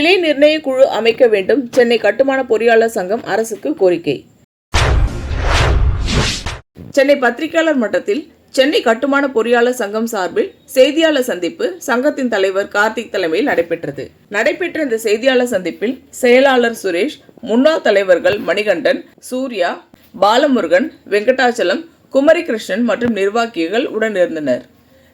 விலை நிர்ணய குழு அமைக்க வேண்டும். சென்னை கட்டுமான பொறியாளர் சங்கம் அரசுக்கு கோரிக்கை. சென்னை பத்திரிகையாளர் மட்டத்தில் சென்னை கட்டுமான பொறியாளர் சங்கம் சார்பில் செய்தியாளர் சந்திப்பு சங்கத்தின் தலைவர் கார்த்திக் தலைமையில் நடைபெற்றது. நடைபெற்ற இந்த செய்தியாளர் சந்திப்பில் செயலாளர் சுரேஷ் முன்னாள் தலைவர்கள் மணிகண்டன் சூர்யா பாலமுருகன் வெங்கடாச்சலம் குமரி கிருஷ்ணன் மற்றும் நிர்வாகிகள் உடனிருந்தனர்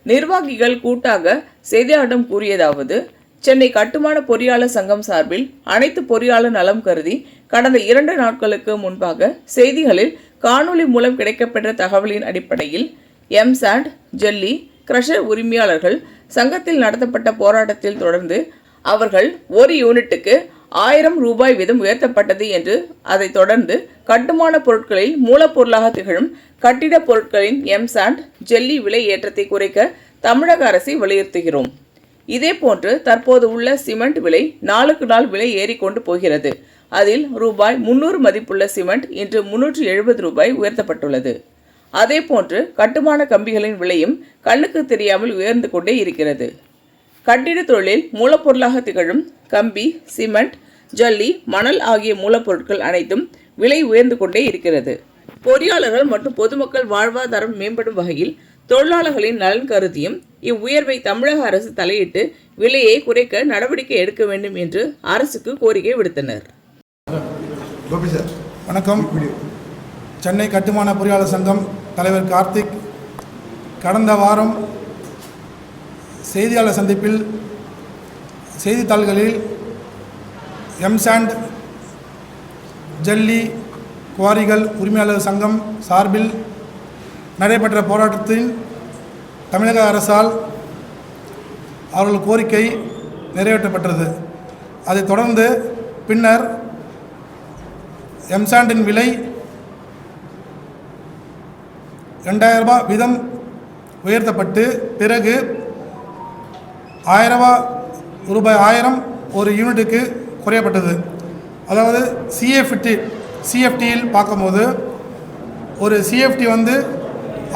நிர்வாகிகள் கூட்டாக செய்தியாளரிடம் கூறியதாவது சென்னை கட்டுமான பொறியாளர் சங்கம் சார்பில் அனைத்து பொறியாளர் நலம் கருதி கடந்த இரண்டு நாட்களுக்கு முன்பாக செய்திகளில் காணொளி மூலம் கிடைக்கப்பெற்ற தகவலின் அடிப்படையில் எம்சாண்ட் ஜெல்லி கிரஷர் உரிமையாளர்கள் சங்கத்தில் நடத்தப்பட்ட போராட்டத்தில் தொடர்ந்து அவர்கள் ஒரு யூனிட்டுக்கு ஆயிரம் ரூபாய் வீதம் உயர்த்தப்பட்டது என்று அதைத் தொடர்ந்து கட்டுமான பொருட்களில் மூலப்பொருளாக திகழும் கட்டிடப் பொருட்களின் எம்சாண்ட் ஜெல்லி விலை ஏற்றத்தை குறைக்க தமிழக அரசை வலியுறுத்துகிறோம். இதே போன்று தற்போது உள்ள சிமெண்ட் விலை நாளுக்கு நாள் விலை ஏறிக்கொண்டு போகிறது. அதில் ரூபாய் முன்னூறு மதிப்புள்ள சிமெண்ட் இன்று முன்னூற்று எழுபது ரூபாய் உயர்த்தப்பட்டுள்ளது. அதேபோன்று கட்டுமான கம்பிகளின் விலையும் கண்ணுக்கு தெரியாமல் உயர்ந்து கொண்டே இருக்கிறது. கட்டிட தொழிலில் மூலப்பொருளாக திகழும் கம்பி சிமெண்ட் ஜல்லி மணல் ஆகிய மூலப்பொருட்கள் அனைத்தும் விலை உயர்ந்து கொண்டே இருக்கிறது. பொறியாளர்கள் மற்றும் பொதுமக்கள் வாழ்வாதாரம் மேம்படும் வகையில் தொழிலாளர்களின் நலன் கருதியும் இவ்வுயர்வை தமிழக அரசு தலையிட்டு விலையை குறைக்க நடவடிக்கை எடுக்க வேண்டும் என்று அரசுக்கு கோரிக்கை விடுத்தனர். வணக்கம். சென்னை கட்டுமான பொறியாளர் சங்கம் தலைவர் கார்த்திக் கடந்த வாரம் செய்தியாளர் சந்திப்பில் செய்தித்தாள்களில் எம்சாண்ட் ஜல்லி குவாரிகள் உரிமையாளர் சங்கம் சார்பில் நடைபெற்ற போராட்டத்தில் தமிழக அரசால் அவர்கள் கோரிக்கை நிறைவேற்றப்பட்டது. அதைத் தொடர்ந்து பின்னர் எம்சாண்டின் விலை ரெண்டாயிரம் ரூபாய் வீதம் உயர்த்தப்பட்டு பிறகு ஆயிரம் ரூபாய் ஆயிரம் ஒரு யூனிட்டுக்கு குறையப்பட்டது. அதாவது சிஎஃப்டி சிஎஃப்டியில் பார்க்கும்போது ஒரு சிஎஃப்டி வந்து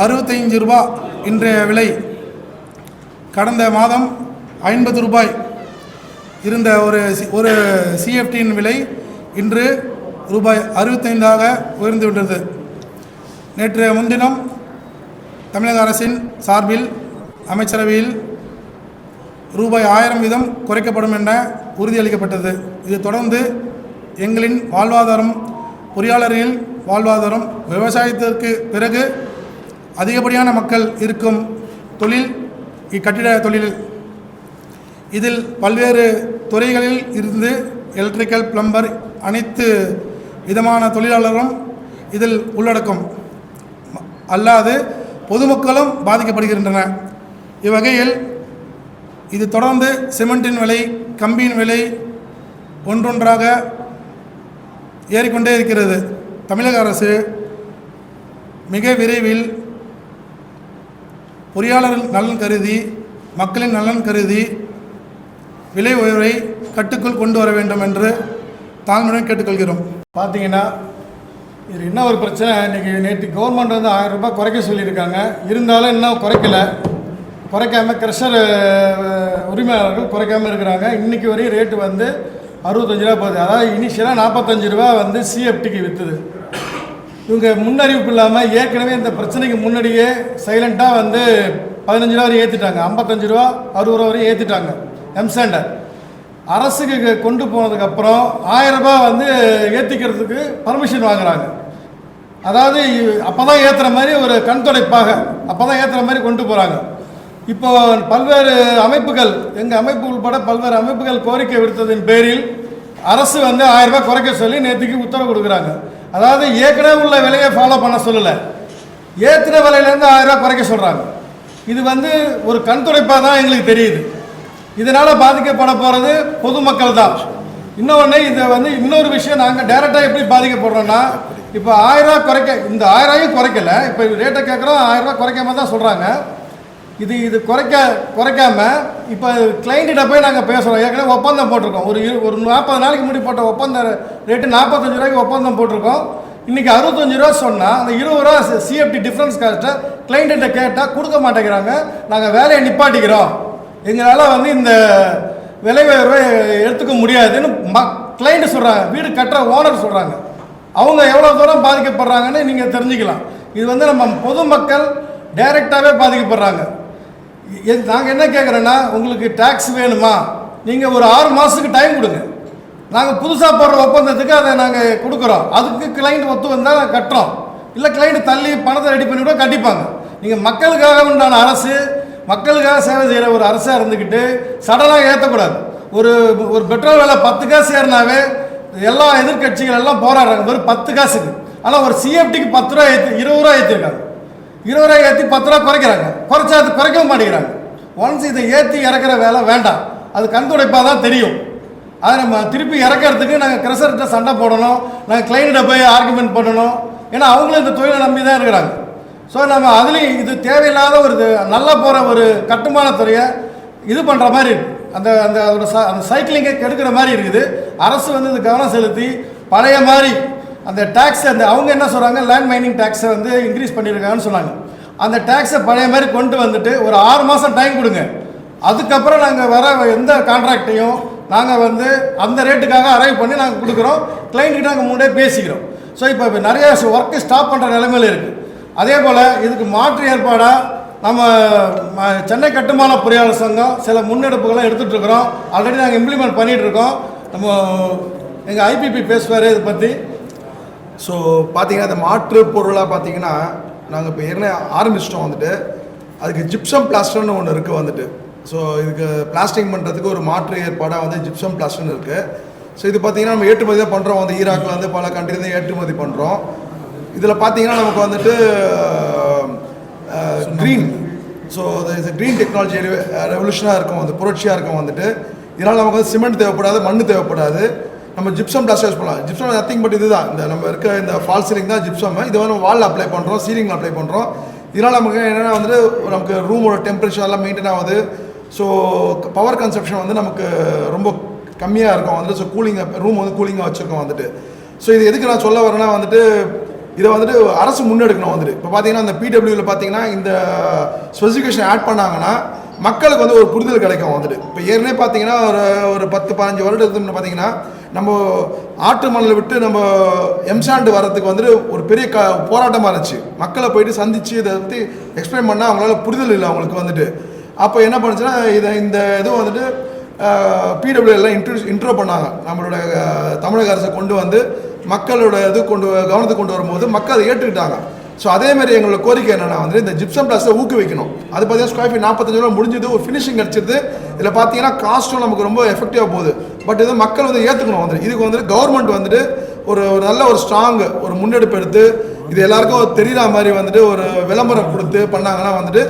அறுபத்தைஞ்சு ரூபா இன்றைய விலை. கடந்த மாதம் ஐம்பது ரூபாய் இருந்த ஒரு சி- ஒரு சிஎஃப்டியின் விலை இன்று ரூபாய் அறுபத்தைந்தாக உயர்ந்து விட்டது. நேற்று முன்தினம் தமிழக அரசின் சார்பில் அமைச்சரவையில் ரூபாய் ஆயிரம் வீதம் குறைக்கப்படும் என உறுதியளிக்கப்பட்டது. இது தொடர்ந்து எங்களின் வாழ்வாதாரம் பொறியாளர்களின் வாழ்வாதாரம் விவசாயத்திற்கு பிறகு அதிகப்படியான மக்கள் இருக்கும் தொழில் இக்கட்டிட தொழில். இதில் பல்வேறு துறைகளில் இருந்து எலக்ட்ரிக்கல் பிளம்பர் அனைத்து விதமான தொழிலாளரும் இதில் உள்ளடக்கம். அல்லாது பொதுமக்களும் பாதிக்கப்படுகின்றன. இவ்வகையில் இது தொடர்ந்து சிமெண்டின் விலை கம்பியின் விலை ஒன்றொன்றாக ஏறிக்கொண்டே இருக்கிறது. தமிழக அரசு மிக விரைவில் பொறியாளர்கள் நலன் கருதி மக்களின் நலன் கருதி விலை உயர்வை கட்டுக்குள் கொண்டு வர வேண்டும் என்று தாழ்மையுடன் கேட்டுக்கொள்கிறோம். பார்த்தீங்கன்னா இது என்ன ஒரு பிரச்சனை? இன்றைக்கி நேற்று கவர்மெண்ட் வந்து ஆயிரம் ரூபாய் குறைக்க சொல்லியிருக்காங்க. இருந்தாலும் இன்னும் குறைக்கல. குறைக்காமல் கிரஷர் உரிமையாளர்கள் குறைக்காமல் இருக்கிறாங்க. இன்றைக்கி வரையும் ரேட்டு வந்து அறுபத்தஞ்சு ரூபா போகுது. அதாவது இனிஷியலாக நாற்பத்தஞ்சு ரூபா வந்து சிஎஃப்டிக்கு விற்றுது இவங்க முன்னறிவிப்பு இல்லாமல் ஏற்கனவே இந்த பிரச்சனைக்கு முன்னாடியே சைலண்ட்டாக வந்து பதினஞ்சு ரூபா வரையும் ஏற்றிட்டாங்க ஐம்பத்தஞ்சு ரூபா அறுபது ரூபா வரையும் ஏற்றிட்டாங்க எம்சாண்டர் அரசுக்கு கொண்டு போனதுக்கப்புறம் ஆயிரம் வந்து ஏற்றிக்கிறதுக்கு பர்மிஷன் வாங்குறாங்க. அதாவது அப்போ தான் ஏற்றுற மாதிரி ஒரு கண் துடைப்பாக அப்போ தான் ஏற்றுற மாதிரி கொண்டு போகிறாங்க இப்போ பல்வேறு அமைப்புகள் எங்கள் அமைப்பு உள்பட பல்வேறு அமைப்புகள் கோரிக்கை விடுத்ததின் பேரில் அரசு வந்து ஆயிரம் ரூபாய் குறைக்க சொல்லி நேற்றுக்கு உத்தரவு கொடுக்குறாங்க. அதாவது ஏற்கனவே உள்ள விலையை ஃபாலோ பண்ண சொல்லலை. ஏற்றின விலையிலேருந்து ஆயிரம் குறைக்க சொல்கிறாங்க இது வந்து ஒரு கண் துடைப்பாக தான் எங்களுக்கு தெரியுது. இதனால் பாதிக்கப்பட போகிறது பொதுமக்கள் தான். இன்னொன்று இதை வந்து இன்னொரு விஷயம் நாங்கள் டைரெக்டாக எப்படி பாதிக்கப்படுறோன்னா இப்போ ஆயிரம் குறைக்க இந்த ஆயிரம் ரூபாயும் குறைக்கல. இப்போ ரேட்டை கேட்குறோம் ஆயிரம் குறைக்காம தான் சொல்கிறாங்க இது இது குறைக்க குறைக்காம இப்போ கிளைண்ட்டிட்ட போய் நாங்கள் பேசுகிறோம் ஏற்கனவே ஒப்பந்தம் போட்டிருக்கோம். ஒரு இரு- ஒரு நாற்பது நாளைக்கு முன்னாடி போட்ட ஒப்பந்த ரேட்டு நாற்பத்தஞ்சு ரூபாய்க்கு ஒப்பந்தம் போட்டிருக்கோம். இன்றைக்கி அறுபத்தஞ்சு ரூபா சொன்னால் அந்த இருபது ரூபா சிஎஃப்டி டிஃப்ரென்ஸ் காஸ்ட்டை கிளைண்ட்டிட்ட கேட்டால் கொடுக்க மாட்டேங்கிறாங்க. நாங்கள் வேலையை நிப்பாட்டிக்கிறோம். எங்களால் வந்து இந்த விலை உயர்வை எடுத்துக்க முடியாதுன்னு ம கிளைண்ட்டு சொல்கிறாங்க வீடு கட்டுற ஓனர் சொல்கிறாங்க அவங்க எவ்வளோ தூரம் பாதிக்கப்படுறாங்கன்னு நீங்கள் தெரிஞ்சுக்கலாம். இது வந்து நம்ம பொதுமக்கள் டைரெக்டாகவே பாதிக்கப்படுறாங்க. நாங்கள் என்ன கேட்குறோன்னா உங்களுக்கு டேக்ஸ் வேணுமா? நீங்கள் ஒரு ஆறு மாதத்துக்கு டைம் கொடுங்க. நாங்கள் புதுசாக போடுற ஒப்பந்தத்துக்கு அதை நாங்கள் கொடுக்குறோம். அதுக்கு கிளைண்ட் ஒத்து வந்தால் கட்டுறோம். இல்லை கிளைண்ட் தள்ளி பணத்தை ரெடி பண்ணி கூட கட்டிப்பாங்க. நீங்கள் மக்களுக்காக உண்டான அரசு மக்களுக்காக சேவை செய்கிற ஒரு அரசாக இருந்துக்கிட்டு சடனாக ஏற்றக்கூடாது ஒரு ஒரு பெட்ரோல் விலை பத்து காசு ஏறினாவே எல்லா எதிர்க்கட்சிகள் எல்லாம் போராடுறாங்க. வெறும் பத்து காசுக்கு. ஆனால் ஒரு சிஎஃப்டிக்கு பத்து ரூபா ஏற்றி இருபது ரூபா ஏற்றிருக்காங்க இருபது ரூபாய் ஏற்றி பத்து ரூபா குறைக்கிறாங்க. குறைச்சா அது குறைக்கவும் மாட்டேங்கிறாங்க. ஒன்ஸ் இதை ஏற்றி இறக்குற வேலை வேண்டாம். அது கண்துடைப்பாக தான் தெரியும். அதை நம்ம திருப்பி இறக்கிறதுக்கு நாங்கள் கிரஷர்கிட்ட சண்டை போடணும். நாங்கள் கிளைண்ட்டை போய் ஆர்குமெண்ட் பண்ணணும். ஏன்னா அவங்களும் இந்த தொழிலை நம்பி தான் இருக்கிறாங்க. ஸோ நம்ம அதுலேயும் இது தேவையில்லாத ஒரு இது நல்லா போகிற ஒரு கட்டுமான துறையை இது பண்ணுற மாதிரி இருக்குது அந்த அந்த அதோட ச அந்த சைக்கிளிங்கை கெடுக்கிற மாதிரி இருக்குது. அரசு வந்து இது கவனம் செலுத்தி பழைய மாதிரி அந்த டேக்ஸ் அந்த அவங்க என்ன சொல்கிறாங்க லேண்ட் மைனிங் டேக்ஸை வந்து இன்க்ரீஸ் பண்ணியிருக்காங்கன்னு சொன்னாங்க. அந்த டேக்ஸை பழைய மாதிரி கொண்டு வந்துட்டு ஒரு ஆறு மாதம் டைம் கொடுங்க. அதுக்கப்புறம் நாங்கள் வர எந்த கான்ட்ராக்டையும் நாங்கள் வந்து அந்த ரேட்டுக்காக அரைவ் பண்ணி நாங்கள் கொடுக்குறோம். கிளைண்ட்கிட்ட நாங்கள் முன்னாடியே பேசிக்கிறோம். ஸோ இப்போ நிறைய ஒர்க்கு ஸ்டாப் பண்ணுற நிலைமையில் இருக்குது அதே போல் இதுக்கு மாற்று ஏற்பாடாக நம்ம சென்னை கட்டுமான பொறியாளர் சங்கம் சில முன்னெடுப்புகளை எடுத்துகிட்ருக்குறோம் ஆல்ரெடி நாங்கள் இம்ப்ளிமெண்ட் பண்ணிகிட்ருக்கோம் நம்ம எங்கள் ஐபிபி பேசுவார் இதை பற்றி ஸோ பார்த்தீங்கன்னா இந்த மாற்று பொருளாக பார்த்தீங்கன்னா நாங்கள் இப்போ ஏற்கனவே ஆரம்பிச்சிட்டோம் வந்துட்டு. அதுக்கு ஜிப்சம் பிளாஸ்டர்னு ஒன்று இருக்குது வந்துட்டு. ஸோ இதுக்கு பிளாஸ்டிங் பண்ணுறதுக்கு ஒரு மாற்று ஏற்பாடாக வந்து ஜிப்சம் பிளாஸ்டர்னு இருக்குது ஸோ இது பார்த்தீங்கன்னா நம்ம ஏற்றுமதி தான் பண்ணுறோம் வந்து ஈராக்கில் வந்து பல கண்ட்ரிலேருந்து ஏற்றுமதி பண்ணுறோம் இதில் பார்த்தீங்கன்னா நமக்கு வந்துட்டு க்ரீன் ஸோ இது க்ரீன் டெக்னாலஜி ரெவல்யூஷனாக இருக்கும். வந்து புரட்சியாக இருக்கும் வந்துட்டு. இதனால் நமக்கு வந்து சிமெண்ட் தேவைப்படாது மண் தேவைப்படாது. நம்ம ஜிப்சம் பிளாஸ்டர் யூஸ் பண்ணலாம். ஜிப்சம் நத்திங் பட் இதுதான். இந்த நம்ம இருக்க இந்த ஃபால் சீலிங் தான் ஜிப்சம் இது வந்து வால் அப்ளை பண்ணுறோம் சீலிங்கில் அப்ளை பண்ணுறோம் இதனால் நமக்கு என்னென்னா வந்து நமக்கு ரூமோட டெம்பரேச்சர் எல்லாம் மெயின்டைன் ஆகுது. ஸோ பவர் கன்சப்ஷன் வந்து நமக்கு ரொம்ப கம்மியாக இருக்கும். வந்துட்டு ஸோ கூலிங் ரூம் வந்து கூலிங்காக வச்சுருக்கோம் வந்துட்டு. ஸோ இது எதுக்கு நான் சொல்ல வரேன்னா வந்துட்டு இதை வந்துட்டு அரசு முன்னெடுக்கணும் வந்துட்டு. இப்போ பார்த்தீங்கன்னா இந்த பிடபிள்யூவில் பார்த்தீங்கன்னா இந்த ஸ்பெசிஃபிகேஷன் ஆட் பண்ணாங்கன்னா மக்களுக்கு வந்து ஒரு புரிதல் கிடைக்கும் வந்துட்டு. இப்போ ஏற்கனவே பார்த்தீங்கன்னா ஒரு ஒரு பத்து பதினஞ்சு வருடத்துக்கு முன்ன பார்த்தீங்கன்னா நம்ம ஆட்டு மணலை விட்டு நம்ம எம்சாண்டு வர்றதுக்கு வந்துட்டு ஒரு பெரிய க போராட்டமாக இருந்துச்சு. மக்களை போயிட்டு சந்தித்து இதை பற்றி எக்ஸ்பிளைன் பண்ணால் அவங்களால புரிதல் இல்லை அவங்களுக்கு வந்துட்டு. அப்போ என்ன பண்ணுச்சுன்னா இதை இந்த இதுவும் வந்துட்டு பிடபிள்யூ எல்லாம் இன்ட்ரோ இன்ட்ரோ பண்ணாங்க. நம்மளோட தமிழக அரசை கொண்டு வந்து மக்களோட இது கொண்டு கவனத்துக்கு கொண்டு வரும்போது மக்கள் அதை ஏற்றுக்கிட்டாங்க. ஸோ அதே மாதிரி எங்களோட கோரிக்கை என்னன்னா வந்து இந்த ஜிப்சம் பிளாஸை ஊக்குவிக்கணும். அது பார்த்தீங்கன்னா ஸ்கொயர் ஃபீட் நாற்பத்தஞ்சு ரூபா முடிஞ்சது ஒரு ஃபினிஷிங் கிடச்சிருது. இதில் பார்த்தீங்கன்னா காஸ்ட்டும் நமக்கு ரொம்ப எஃபெக்டிவாக போகுது. பட் இது மக்கள் வந்து ஏற்றுக்கணும் வந்து இதுக்கு வந்துட்டு கவர்மெண்ட் வந்துட்டு ஒரு ஒரு நல்ல ஒரு ஸ்ட்ராங் ஒரு முன்னெடுப்பு எடுத்து இது எல்லாருக்கும் தெரியுற மாதிரி வந்துட்டு ஒரு விளம்பரம் கொடுத்து பண்ணாங்கன்னா வந்துட்டு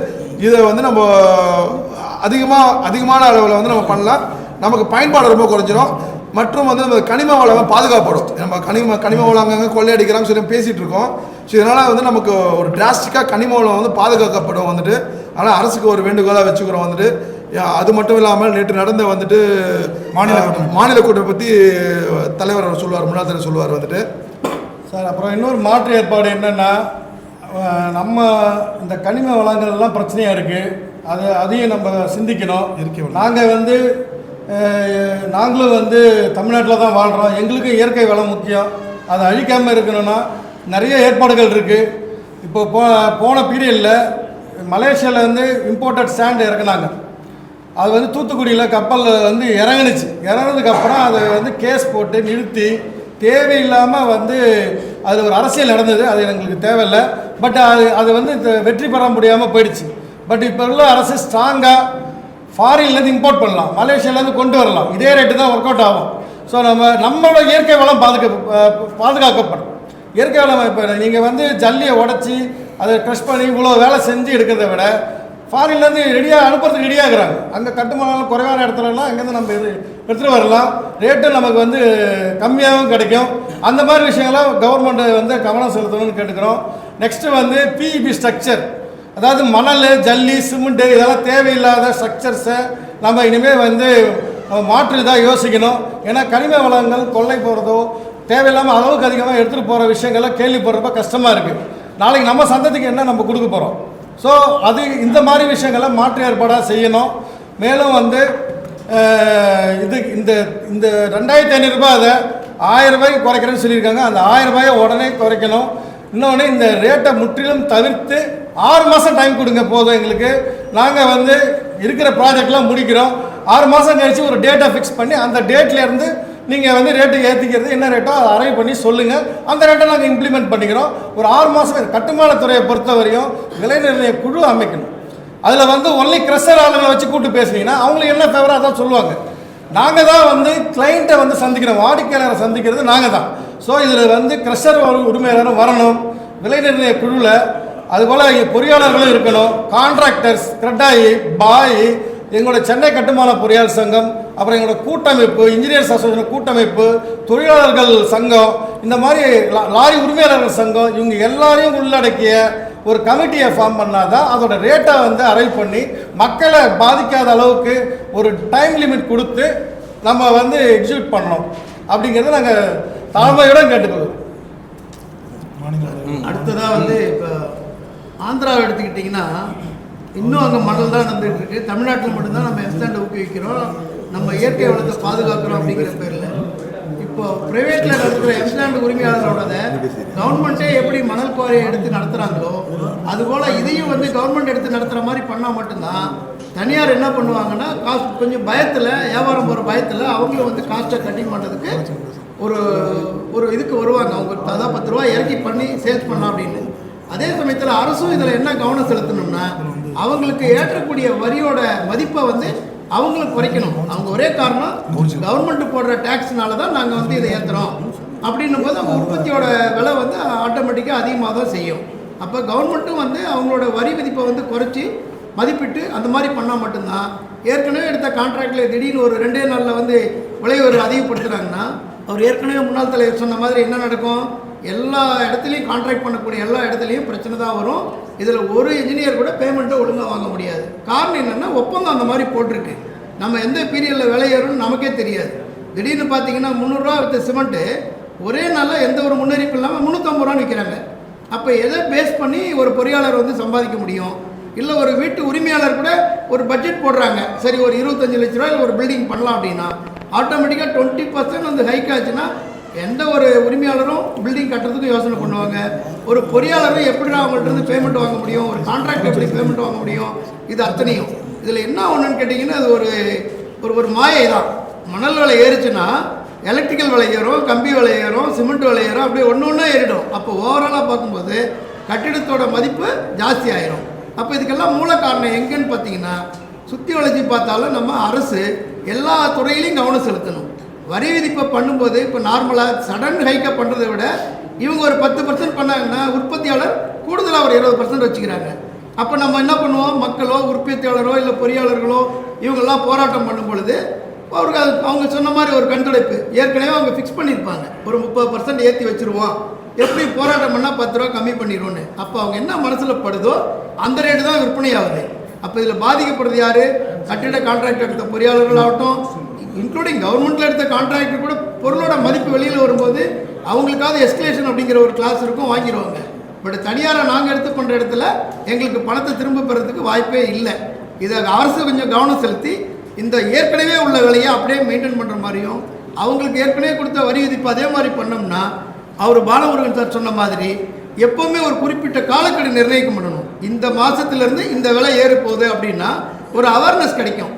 இதை வந்து நம்ம அதிகமாக அதிகமான அளவில் வந்து நம்ம பண்ணலாம். நமக்கு பயன்பாடு ரொம்ப குறைஞ்சிரும். மற்றும் வந்து நம்ம கனிம வளம் பாதுகாப்படும். நம்ம கனிம கனிம வளம் அங்கங்கே கொள்ளையடிக்கிறாங்க சொல்லி பேசிகிட்டு இருக்கோம். ஸோ இதனால் வந்து நமக்கு ஒரு டிராஸ்டிக்காக கனிம வளம் வந்து பாதுகாக்கப்படும் வந்துட்டு. ஆனால் அரசுக்கு ஒரு வேண்டுகோளாக வச்சுக்கிறோம் வந்துட்டு. அது மட்டும் இல்லாமல் நேற்று நடந்த வந்துட்டு மாநில. மாநில கூட்டம் பற்றி தலைவர் அவர் சொல்லுவார் முன்னாள் சொல்லுவார் வந்துட்டு. சார் அப்புறம் இன்னொரு மாற்று ஏற்பாடு என்னென்னா நம்ம இந்த கனிம வளங்கள் எல்லாம் பிரச்சனையாக இருக்குது அது அதையும் நம்ம சிந்திக்கணும். நாங்கள் வந்து நாங்களும் வந்து தமிழ்நாட்டில் தான் வாழ்கிறோம் எங்களுக்கும் இயற்கை வளம் முக்கியம். அதை அழிக்காமல் இருக்கணும்னா நிறைய ஏற்பாடுகள் இருக்குது இப்போ போ போன பீரியடில் மலேசியாவில் வந்து இம்போர்ட்டட் சாண்ட் இறக்குனாங்க. அது வந்து தூத்துக்குடியில் கப்பலில் வந்து இறங்குனுச்சு. இறங்குனதுக்கப்புறம் அதை வந்து கேஸ் போட்டு நிறுத்தி தேவையில்லாமல் வந்து அது ஒரு அரசியல் நடந்தது. அது எங்களுக்கு தேவையில்லை. பட் அது அது வந்து வெற்றி பெற முடியாமல் போயிடுச்சு. பட் இப்போ உள்ள அரசு ஸ்ட்ராங்காக ஃபாரின்லேருந்து இம்போர்ட் பண்ணலாம். மலேசியாலேருந்து கொண்டு வரலாம். இதே ரேட்டு தான் ஒர்க் அவுட் ஆகும். ஸோ நம்ம நம்மளோட இயற்கை வளம் பாதுகா பாதுகாக்கப்படும். இயற்கை வளம் இப்போ நீங்கள் வந்து ஜல்லியை உடச்சி அதை க்ரஷ் பண்ணி இவ்வளோ வேலை செஞ்சு எடுக்கிறத விட ஃபாரின்லேருந்து ரெடியாக அனுப்புறதுக்கு ரெடியாக இருக்கிறாங்க. அங்கே கட்டுமானம் குறைவான இடத்துலலாம் அங்கேருந்து நம்ம இது எடுத்துகிட்டு வரலாம். ரேட்டும் நமக்கு வந்து கம்மியாகவும் கிடைக்கும். அந்த மாதிரி விஷயங்கள்லாம் கவர்மெண்ட்டு வந்து கவனம் செலுத்தணும்னு கேட்டுக்கிறோம். நெக்ஸ்ட்டு வந்து பிஇபி ஸ்ட்ரக்சர் அதாவது மணல் ஜல்லி சிமெண்ட்டு இதெல்லாம் தேவையில்லாத ஸ்ட்ரக்சர்ஸை நம்ம இனிமேல் வந்து மாற்று இதாக யோசிக்கணும். ஏன்னா கனிம வளங்கள் கொள்ளை போகிறதோ தேவையில்லாமல் அளவுக்கு அதிகமாக எடுத்துகிட்டு போகிற விஷயங்கள்லாம் கேள்விப்படுறப்ப கஷ்டமாக இருக்குது நாளைக்கு நம்ம சந்ததிக்கு என்ன நம்ம கொடுக்க போகிறோம் ஸோ அது இந்த மாதிரி விஷயங்களை மாற்று ஏற்பாடாக செய்யணும். மேலும் வந்து இது இந்த இந்த ரெண்டாயிரத்தி ஐநூறுரூபா அதை ஆயிரம் ரூபாய்க்கு குறைக்கிறேன்னு சொல்லியிருக்காங்க. அந்த ஆயிரம் ரூபாயை உடனே குறைக்கணும். இன்னொன்று இந்த ரேட்டை முற்றிலும் தவிர்த்து ஆறு மாதம் டைம் கொடுங்க போதும் எங்களுக்கு. நாங்கள் வந்து இருக்கிற ப்ராஜெக்ட்லாம் முடிக்கிறோம். ஆறு மாதம் கழிச்சு ஒரு டேட்டை ஃபிக்ஸ் பண்ணி அந்த டேட்லேருந்து நீங்கள் வந்து ரேட்டு ஏற்றிக்கிறது என்ன ரேட்டோ அதை அரைவ் பண்ணி சொல்லுங்கள் அந்த ரேட்டை நாங்கள் இம்ப்ளிமெண்ட் பண்ணிக்கிறோம். ஒரு ஆறு மாதம் கட்டுமானத்துறையை பொறுத்த வரையும் விலை நிர்ணய குழு அமைக்கணும். அதில் வந்து ஒன்லி கிரஷர் ஆளுங்களை வச்சு கூப்பிட்டு பேசுனீங்கன்னா அவங்களுக்கு என்ன ஃபேவராக தான் சொல்லுவாங்க. நாங்கள் தான் வந்து கிளைண்ட்டை வந்து சந்திக்கிறோம். வாடிக்கையாளரை சந்திக்கிறது நாங்கள் தான். ஸோ இதில் வந்து கிரஷர் உரிமையாளரும் வரணும். விலை நிர்ணய குழுவில் அதுபோல் பொறியாளர்களும் இருக்கணும். கான்ட்ராக்டர்ஸ் கிரெட்டாயி பாய் எங்களோட சென்னை கட்டுமான பொறியாளர் சங்கம் அப்புறம் எங்களோட கூட்டமைப்பு இன்ஜினியர்ஸ் அசோசியேஷன் கூட்டமைப்பு தொழிலாளர்கள் சங்கம் இந்த மாதிரி லா- லாரி உரிமையாளர்கள் சங்கம் இவங்க எல்லாரையும் உள்ளடக்கிய ஒரு கமிட்டியை ஃபார்ம் பண்ணாதான் அதோட ரேட்டை வந்து அரைவ் பண்ணி மக்களை பாதிக்காத அளவுக்கு ஒரு டைம் லிமிட் கொடுத்து நம்ம வந்து எக்ஸிக்யூட் பண்ணணும். அப்படிங்கிறத நாங்கள் தாழ்மையோட கேட்டுக்கொள்வோம் அடுத்ததாக வந்து இப்போ ஆந்திராவை எடுத்துக்கிட்டிங்கன்னா இன்னும் அங்கே மணல் தான் நடந்துகிட்டு இருக்கு தமிழ்நாட்டில் மட்டும்தான் நம்ம எஸ்டாண்டை ஊக்குவிக்கிறோம். நம்ம இயற்கை வளத்தை பாதுகாக்கிறோம் அப்படிங்கிற பேரில். இப்போ பிரைவேட்டில் நடத்துகிற எம்ஸ்லாண்ட் உரிமையாளரோட கவர்மெண்ட்டே எப்படி மணல் குவாரியை எடுத்து நடத்துகிறாங்களோ அதுபோல் இதையும் வந்து கவர்மெண்ட் எடுத்து நடத்துகிற மாதிரி பண்ணால் மட்டும்தான் தனியார் என்ன பண்ணுவாங்கன்னா காசு கொஞ்சம் பயத்தில் வியாபாரம் போகிற பயத்தில் அவங்களும் வந்து காஸ்ட்டை கட்டிங் பண்ணுறதுக்கு ஒரு ஒரு இதுக்கு வருவாங்க. அவங்க அதான் பத்து ரூபா இறக்கி பண்ணி சேல்ஸ் பண்ணலாம் அப்படின்னு. அதே சமயத்தில் அரசும் இதில் என்ன கவனம் செலுத்தணும்னா அவங்களுக்கு ஏற்றக்கூடிய வரியோட மதிப்பை வந்து அவங்களுக்கு குறைக்கணும். அவங்க ஒரே காரணம் கவர்மெண்ட் போடுற டேக்ஸ்னால தான் நாங்கள் வந்து இதை ஏற்றுறோம் அப்படின்னும் போது அவங்க உற்பத்தியோட விலை வந்து ஆட்டோமேட்டிக்காக அதிகமாக தான் செய்யும். அப்போ கவர்மெண்ட்டும் வந்து அவங்களோட வரி விதிப்பை வந்து குறைச்சி மதிப்பிட்டு அந்த மாதிரி பண்ணால் மட்டும்தான் ஏற்கனவே எடுத்த கான்ட்ராக்டில் திடீர்னு ஒரு ரெண்டே நாளில் வந்து விலை ஒரு அதிகப்படுத்துகிறாங்கன்னா அவர் ஏற்கனவே முன்னாள் தலைவர் சொன்ன மாதிரி என்ன நடக்கும்? எல்லா இடத்துலையும் கான்ட்ராக்ட் பண்ணக்கூடிய எல்லா இடத்துலையும் பிரச்சனை தான் வரும். இதில் ஒரு இன்ஜினியர் கூட பேமெண்ட்டை ஒழுங்காக வாங்க முடியாது. காரணம் என்னென்னா ஒப்பந்தம் அந்த மாதிரி போட்டிருக்கு. நம்ம எந்த பீரியடில் விலை ஏறும்னு நமக்கே தெரியாது. திடீர்னு பார்த்தீங்கன்னா முந்நூறுரூவா வித்த சிமெண்ட்டு ஒரே நாளில் எந்த ஒரு முன்னறிவிப்பு இல்லாமல் முந்நூற்றம்பது ரூபான்னு விற்கிறாங்க அப்போ எதை பேஸ் பண்ணி ஒரு பொறியாளர் வந்து சம்பாதிக்க முடியும்? இல்லை ஒரு வீட்டு உரிமையாளர் கூட ஒரு பட்ஜெட் போடுறாங்க. சரி ஒரு இருபத்தஞ்சு லட்ச இல்லை ஒரு பில்டிங் பண்ணலாம் அப்படின்னா ஆட்டோமேட்டிக்காக டுவெண்ட்டி பர்சன்ட் வந்து ஹைக் ஆச்சுன்னா எந்த ஒரு உரிமையாளரும் பில்டிங் கட்டுறதுக்கு யோசனை பண்ணுவாங்க. ஒரு பொறியாளரும் எப்படி அவங்கள்ட்ட இருந்து பேமெண்ட் வாங்க முடியும்? ஒரு கான்ட்ராக்ட் எப்படி பேமெண்ட் வாங்க முடியும்? இது அத்தனையும். இதில் என்ன ஒன்றுன்னு கேட்டிங்கன்னா அது ஒரு ஒரு ஒரு மாயை தான் மணல் விலை ஏறுச்சுன்னா எலக்ட்ரிக்கல் விலை ஏறும் கம்பி விலை ஏறும் சிமெண்ட் விலை ஏறும் அப்படியே ஒன்று ஒன்றா ஏறிடும். அப்போ ஓவராலாக பார்க்கும்போது கட்டிடத்தோட மதிப்பு ஜாஸ்தி ஆயிரும். அப்போ இதுக்கெல்லாம் மூல காரணம் எங்கேன்னு பார்த்தீங்கன்னா சுற்றி வளைச்சி பார்த்தாலும் நம்ம அரசு எல்லா துறையிலையும் கவனம் செலுத்தணும். வரி விதிப்பை பண்ணும்போது இப்போ நார்மலாக சடன் ஹைக்கை பண்ணுறதை விட இவங்க ஒரு பத்து பர்சன்ட் பண்ணாங்கன்னா உற்பத்தியாளர் கூடுதலாக ஒரு இருபது பர்சன்ட் வச்சுக்கிறாங்க. அப்போ நம்ம என்ன பண்ணுவோம்? மக்களோ உற்பத்தியாளரோ இல்லை பொறியாளர்களோ இவங்கெல்லாம் போராட்டம் பண்ணும் பொழுது அவருக்கு அது அவங்க சொன்ன மாதிரி ஒரு கண்துடைப்பு. ஏற்கனவே அவங்க ஃபிக்ஸ் பண்ணியிருப்பாங்க. ஒரு முப்பது பர்சன்ட் ஏற்றி வச்சுருவோம். எப்படி போராட்டம் பண்ணால் பத்து ரூபா கம்மி பண்ணிடுவோன்னு அப்போ அவங்க என்ன மனசில் படுதோ அந்த ரேட்டு தான் விற்பனை ஆகுது. அப்போ இதில் பாதிக்கப்படுறது யார்? கட்டிட கான்ட்ராக்ட் எடுத்த பொறியாளர்களாகட்டும் இன்க்ளூடிங் கவர்மெண்ட்டில் எடுத்த கான்ட்ராக்டர் கூட பொருளோட மதிப்பு வெளியில் வரும்போது அவங்களுக்காவது எஸ்கலேஷன் அப்படிங்கிற ஒரு கிளாஸ் இருக்கும் வாங்கிடுவாங்க. பட் தனியாரை நாங்கள் எடுத்து பண்ணுற இடத்துல எங்களுக்கு பணத்தை திரும்ப பெறதுக்கு வாய்ப்பே இல்லை. இதை அரசு கொஞ்சம் கவனம் செலுத்தி இந்த ஏற்கனவே உள்ள விலையை அப்படியே மெயின்டைன் பண்ணுற மாதிரியும் அவங்களுக்கு ஏற்கனவே கொடுத்த வரி விதிப்பு அதே மாதிரி பண்ணோம்னா அவர் பாலமுருகன் சார் சொன்ன மாதிரி எப்போவுமே ஒரு குறிப்பிட்ட காலக்கெடு நிர்ணயிக்க பண்ணணும் இந்த மாதத்துலேருந்து இந்த விலை ஏற போகுது அப்படின்னா ஒரு அவேர்னஸ் கிடைக்கும்.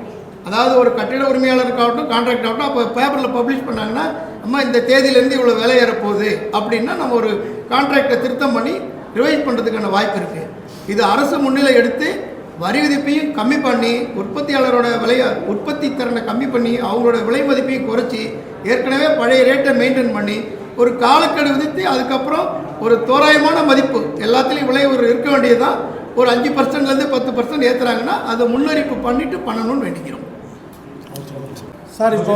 அதாவது ஒரு கட்டிட உரிமையாளருக்காகட்டும் கான்ட்ராக்ட் ஆகட்டும் அப்போ பேப்பரில் பப்ளிஷ் பண்ணாங்கன்னா அம்மா இந்த தேதியிலேருந்து இவ்வளோ விலை ஏறப்போகுது. போகுது அப்படின்னா நம்ம ஒரு கான்ட்ராக்டை திருத்தம் பண்ணி ரிவைஸ் பண்ணுறதுக்கான வாய்ப்பு இருக்குது இது அரசு முன்னிலை எடுத்து வரி விதிப்பையும் கம்மி பண்ணி உற்பத்தியாளரோட விலையை உற்பத்தி திறனை கம்மி பண்ணி அவங்களோட விலை மதிப்பையும் குறைச்சி ஏற்கனவே பழைய ரேட்டை மெயின்டைன் பண்ணி ஒரு காலக்கெடு விதித்து அதுக்கப்புறம் ஒரு தோராயமான மதிப்பு எல்லாத்துலேயும் விலை ஒரு இருக்க வேண்டியதுதான். ஒரு அஞ்சு பர்சன்ட்லேருந்து பத்து பர்சன்ட் ஏற்றுறாங்கன்னா அதை முன்னறிப்பு பண்ணிவிட்டு பண்ணணும்னு வேண்டிக்கிறோம். சார் இப்போ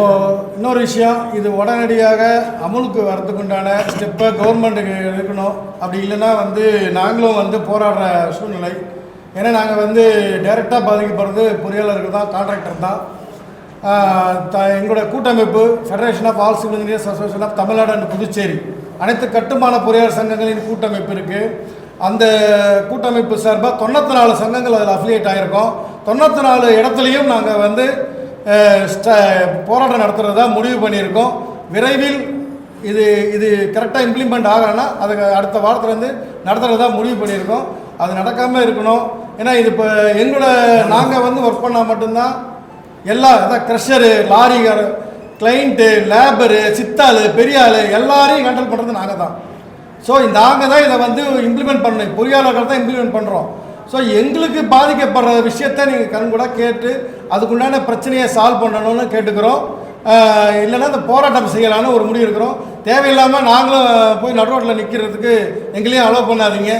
இன்னொரு விஷயம். இது உடனடியாக அமுலுக்கு வரதுக்கு உண்டான ஸ்டெப்பை கவர்மெண்ட்டுக்கு எடுக்கணும். அப்படி இல்லைன்னா வந்து நாங்களும் வந்து போராடுற சூழ்நிலை. ஏன்னா நாங்கள் வந்து டைரெக்டாக பாதிக்கப்படுறது பொறியாளருக்கு தான் கான்ட்ராக்டர் தான். த எங்களோட கூட்டமைப்பு federation of all civil engineers association of Tamil Nadu and Puducherry அனைத்து கட்டுமான பொறியாளர் சங்கங்களின் கூட்டமைப்பு இருக்குது அந்த கூட்டமைப்பு சார்பாக தொண்ணூற்றி நாலு சங்கங்கள் அதில் அஃபிலியேட் ஆகிருக்கோம் தொண்ணூற்றி நாலு இடத்துலையும் நாங்கள் வந்து போராட்டம் நடத்துகிறதா முடிவு பண்ணியிருக்கோம். விரைவில் இது இது கரெக்டாக இம்ப்ளிமெண்ட் ஆகலைன்னா அதுக்கு அடுத்த வாரத்துலேருந்து நடத்துகிறதா முடிவு பண்ணியிருக்கோம். அது நடக்காமல் இருக்கணும். ஏன்னா இது இப்போ எங்களோட நாங்கள் வந்து ஒர்க் பண்ணால் மட்டும்தான் எல்லா அதான் க்ரெஷரு லாரிகார் கிளைண்ட்டு லேபரு சித்தாள் பெரியாள் எல்லாரையும் ஹேண்டில் பண்ணுறது நாங்கள் தான் ஸோ நாங்கள் தான் இதை வந்து இம்ப்ளிமெண்ட் பண்ணணும். பொறியாளர்கள் தான் இம்ப்ளிமெண்ட் பண்ணுறோம் ஸோ எங்களுக்கு பாதிக்கப்படுற விஷயத்த நீங்கள் கண்கூட கேட்டு அதுக்குண்டான பிரச்சனையை சால்வ் பண்ணணும்னு கேட்டுக்கிறோம். இல்லைன்னா இந்த போராட்டம் செய்யலான்னு ஒரு முடிவு இருக்கிறோம் தேவையில்லாமல் நாங்களும் போய் நடுரோட்டில் நிற்கிறதுக்கு எங்களையும் அலோவ் பண்ணாதீங்க.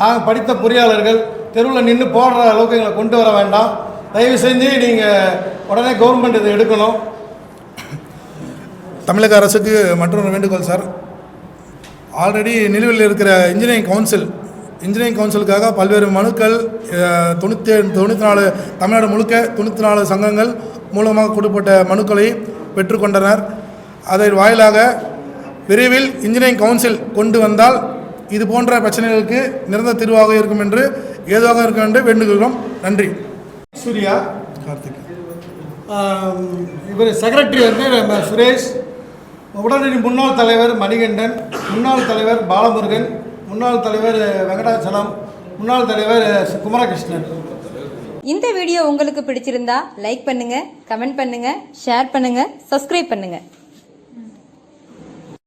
நாங்கள் படித்த பொறியாளர்கள் தெருவில் நின்று போடுற அளவுக்கு எங்களை கொண்டு வர வேண்டாம். தயவு செஞ்சு நீங்கள் உடனே கவர்மெண்ட் இதை எடுக்கணும். தமிழக அரசுக்கு மற்றொரு வேண்டுகோள் சார் ஆல்ரெடி நிலுவையில் இருக்கிற இன்ஜினியரிங் கவுன்சில் இன்ஜினியரிங் கவுன்சிலுக்காக பல்வேறு மனுக்கள் தொண்ணூற்றி தொண்ணூற்றி நாலு தமிழ்நாடு முழுக்க தொண்ணூற்றி நாலு சங்கங்கள் மூலமாக கொடுக்கப்பட்ட மனுக்களை பெற்றுக்கொண்டனர் அதன் வாயிலாக விரைவில் இன்ஜினியரிங் கவுன்சில் கொண்டு வந்தால் இது போன்ற பிரச்சனைகளுக்கு நிரந்தர தீர்வாக இருக்கும் என்று ஏதுவாக இருக்கும் என்று வேண்டுகிறோம் நன்றி. சூர்யா. கார்த்திக். இவர் செக்ரட்டரி வந்து நம்ம சுரேஷ் உடனடி முன்னாள் தலைவர் மணிகண்டன் முன்னாள் தலைவர் பாலமுருகன் முன்னாள் தலைவர் வெங்கடாச்சலம் முன்னாள் தலைவர் குமரகிருஷ்ணன். இந்த வீடியோ உங்களுக்கு பிடிச்சிருந்தா லைக் பண்ணுங்க கமெண்ட் பண்ணுங்க ஷேர் பண்ணுங்க சப்ஸ்கிரைப் பண்ணுங்க.